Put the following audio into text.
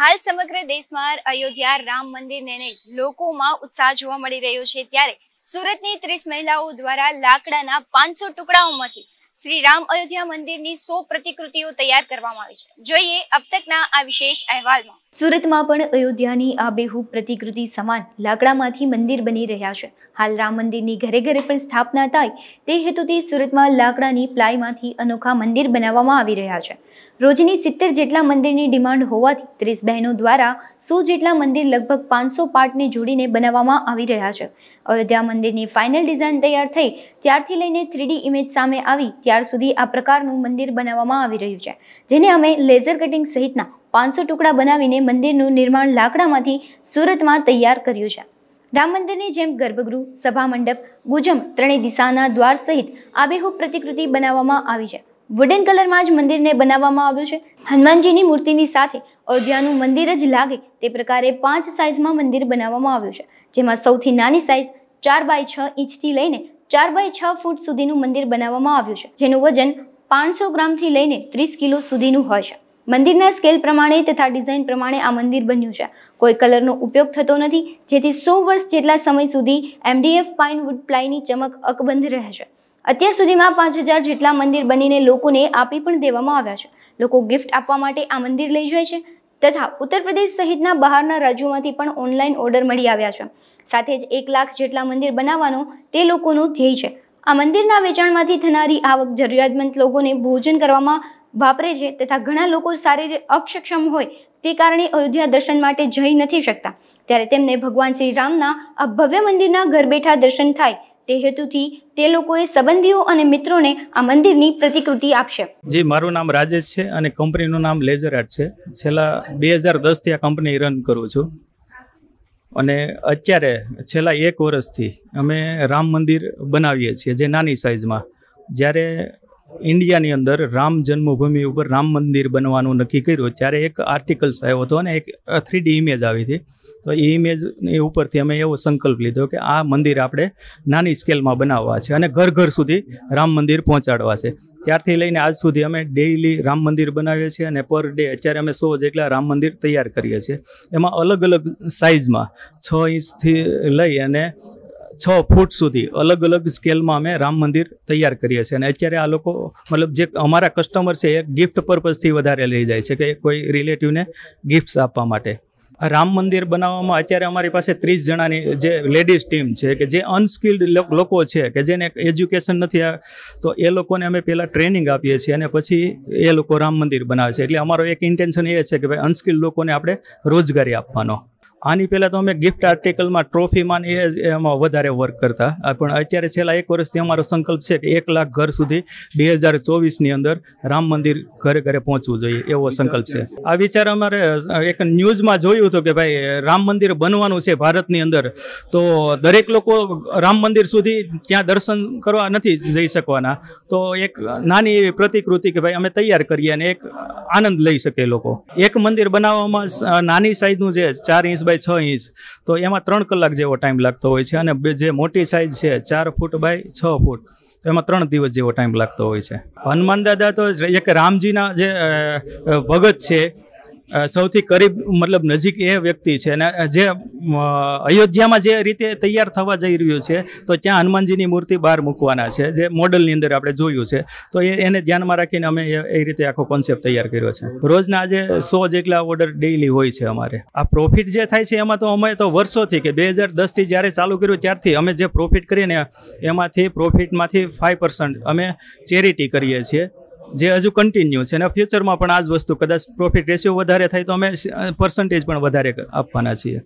હાલ સમગ્ર દેશમાં અયોધ્યા રામ મંદિરને લોકોમાં ઉત્સાહ જોવા મળી રહ્યો છે ત્યારે સુરતની ત્રીસ મહિલાઓ દ્વારા લાકડાના પાંચસો ટુકડાઓમાંથી શ્રી રામ અયોધ્યા મંદિરની સો પ્રતિકૃતિઓ તૈયાર કરવામાં આવી છે. જોઈએ અબ તકના આ વિશેષ અહેવાલમાં. સુરતમાં પણ અયોધ્યાની આબેહૂબ પ્રતિકૃતિ સમાન લાકડામાંથી મંદિર બની રહ્યા છે. હાલ રામ મંદિરની ઘરે ઘરે પણ સ્થાપના થાય તે હેતુથી સુરતમાં લાકડાની પ્લાયમાંથી અનોખા મંદિર બનાવવામાં આવી રહ્યા છે. રોજની સિત્તેર જેટલા મંદિરની ડિમાન્ડ હોવાથી ત્રીસ બહેનો દ્વારા સો જેટલા મંદિર લગભગ પાંચસો પાર્ટને જોડીને બનાવવામાં આવી રહ્યા છે. અયોધ્યા મંદિરની ફાઇનલ ડિઝાઇન તૈયાર થઈ ત્યારથી લઈને થ્રીડી ઇમેજ સામે આવી, ત્યાર સુધી આ પ્રકારનું મંદિર બનાવવામાં આવી રહ્યું છે, જેને અમે લેઝર કટિંગ સહિતના પાંચસો ટુકડા બનાવીને મંદિરનું નિર્માણ લાકડામાંથી સુરતમાં તૈયાર કર્યું છે. રામ મંદિરની જેમ ગર્ભગૃહ, સભા મંડપ, ગુજમ ત્રણેય દિશાના દ્વાર સહિત આબેહૂબ પ્રતિકૃતિ બનાવવામાં આવી છે. વુડન કલરમાં જ મંદિરને બનાવવામાં આવ્યું છે. હનુમાનજીની મૂર્તિની સાથે અયોધ્યાનું મંદિર જ લાગે તે પ્રકારે પાંચ સાઇઝમાં મંદિર બનાવવામાં આવ્યું છે. જેમાં સૌથી નાની સાઇઝ ચાર બાય છ ઇંચથી લઈને ચાર બાય છ ફૂટ સુધીનું મંદિર બનાવવામાં આવ્યું છે. જેનું વજન પાંચસો ગ્રામથી લઈને ત્રીસ કિલો સુધીનું હોય છે. મંદિરના સ્કેલ પ્રમાણે તથા ડિઝાઇન પ્રમાણે આ મંદિર બન્યું છે. કોઈ કલરનો ઉપયોગ થતો નથી, જેથી સો વર્ષ જેટલા સમય સુધી એમડીએફ પાઇન વુડ પ્લાયની ચમક અકબંધ રહે છે. અત્યાર સુધીમાં પાંચ હજાર જેટલા મંદિર બનીને લોકોને આપી પણ દેવામાં આવ્યા છે. લોકો ગિફ્ટ આપવા માટે આ મંદિર લઈ જાય છે તથા ઉત્તર પ્રદેશ સહિતના બહારના રાજ્યોમાંથી પણ ઓનલાઈન ઓર્ડર મળી આવ્યા છે. સાથે જ એક લાખ જેટલા મંદિર બનાવવાનો તે લોકોનું ધ્યેય છે. આ મંદિરના વેચાણમાંથી થનારી આવક જરૂરિયાતમંદ લોકોને ભોજન કરવામાં વાપરે છે તથા ઘણા લોકો શારીરિક અક્ષક્ષમ હોય તે કારણે અયોધ્યા દર્શન માટે જઈ નથી શકતા. ત્યારે તેમને ભગવાન શ્રી રામના આ ભવ્ય મંદિરના ઘર બેઠા દર્શન થાય તે હેતુથી તે લોકોએ સંબંધીઓ અને મિત્રોને આ મંદિરની પ્રતિકૃતિ આપશે. જી, મારું નામ રાજેશ છે અને કંપનીનું નામ લેઝર આર્ટ છે. છેલ્લા બે હજાર દસથી આ કંપની રન કરું છું. અને અત્યારે છેલ્લા એક વર્ષથી અમે રામ મંદિર બનાવીએ છીએ જે નાની સાઇઝમાં જ્યારે ઇન્ડિયાની અંદર રામ જન્મભૂમિ ઉપર રામ મંદિર બનવાનું નક્કી કર્યું. ત્યારે એક આર્ટિકલ્સ આવ્યો હતો અને એક થ્રીડી ઇમેજ આવી હતી. તો એ ઇમેજની ઉપરથી અમે એવો સંકલ્પ લીધો કે આ મંદિર આપણે નાની સ્કેલમાં બનાવવા છે અને ઘર ઘર સુધી રામ મંદિર પહોંચાડવા છે. ત્યારથી લઈને આજ સુધી અમે ડેઇલી રામ મંદિર બનાવીએ છીએ અને પર ડે અત્યારે અમે સો જેટલા રામ મંદિર તૈયાર કરીએ છીએ. એમાં અલગ અલગ સાઇઝમાં છ ઇંચથી લઈ અને છ ફૂટ સુધી અલગ અલગ સ્કેલમાં અમે રામ મંદિર તૈયાર કરીએ છીએ. અને અત્યારે આ લોકો, મતલબ જે અમારા કસ્ટમર છે, એ ગિફ્ટ પર્પઝથી વધારે લઈ જાય છે કે કોઈ રિલેટિવને ગિફ્ટ્સ આપવા માટે. રામ મંદિર બનાવવામાં અત્યારે અમારી પાસે ત્રીસ જણાની જે લેડીઝ ટીમ છે કે જે અનસ્કિલ્ડ લોકો છે કે જેને એજ્યુકેશન નથી તો એ લોકોને અમે પહેલાં ટ્રેનિંગ આપીએ છીએ અને પછી એ લોકો રામ મંદિર બનાવે છે. એટલે અમારો એક ઇન્ટેન્શન એ છે કે ભાઈ અનસ્કિલ્ડ લોકોને આપણે રોજગારી આપવાનો. આની પહેલાં તો અમે ગિફ્ટ આર્ટિકલમાં ટ્રોફીમાં એ એમાં વધારે વર્ક કરતા. પણ અત્યારે છેલ્લા એક વર્ષથી અમારો સંકલ્પ છે કે એક લાખ ઘર સુધી બે હજાર ચોવીસની અંદર રામ મંદિર ઘરે ઘરે પહોંચવું જોઈએ એવો સંકલ્પ છે. આ વિચાર અમારે એક ન્યૂઝમાં જોયું હતું કે ભાઈ, રામ મંદિર બનવાનું છે ભારતની અંદર. તો દરેક લોકો રામ મંદિર સુધી ત્યાં દર્શન કરવા નથી જઈ શકવાના. તો એક નાની એવી પ્રતિકૃતિ કે ભાઈ, અમે તૈયાર કરીએ અને એક આનંદ લઈ શકે લોકો. એક મંદિર બનાવવામાં નાની સાઈઝનું જે ચાર ઇંચ બાય છ ઇંચ. તો એમાં ત્રણ કલાક જેવો ટાઈમ લાગતો હોય છે અને જે મોટી સાઇઝ છે, ચાર ફૂટ બાય છ ફૂટ, તો એમાં ત્રણ દિવસ જેવો ટાઈમ લાગતો હોય છે. હનુમાન દાદા તો એક રામજીના જે ભગત છે સૌથી કરીબ, મતલબ નજીક એ વ્યક્તિ છે અને જે અયોધ્યામાં જે રીતે તૈયાર થવા જઈ રહ્યું છે, તો ત્યાં હનુમાનજીની મૂર્તિ બહાર મૂકવાના છે, જે મોડલની અંદર આપણે જોયું છે. તો એ, એને ધ્યાનમાં રાખીને અમે એ રીતે આખો કોન્સેપ્ટ તૈયાર કર્યો છે. રોજના આજે સો જેટલા ઓર્ડર ડેઇલી હોય છે અમારે. આ પ્રોફિટ જે થાય છે એમાં તો અમે તો વર્ષોથી કે બે હજાર દસથી જ્યારે ચાલુ કર્યું ત્યારથી અમે જે પ્રોફિટ કરીએ ને, એમાંથી પ્રોફિટમાંથી ફાઇવ પર્સન્ટ અમે ચેરિટી કરીએ છીએ. જે હજુ કન્ટિન્યુ છે. અને ફ્યુચરમાં પણ આ જ વસ્તુ, કદાચ પ્રોફિટ રેશિયો વધારે થાય તો અમે પર્સન્ટેજ પણ વધારે આપવાના છીએ.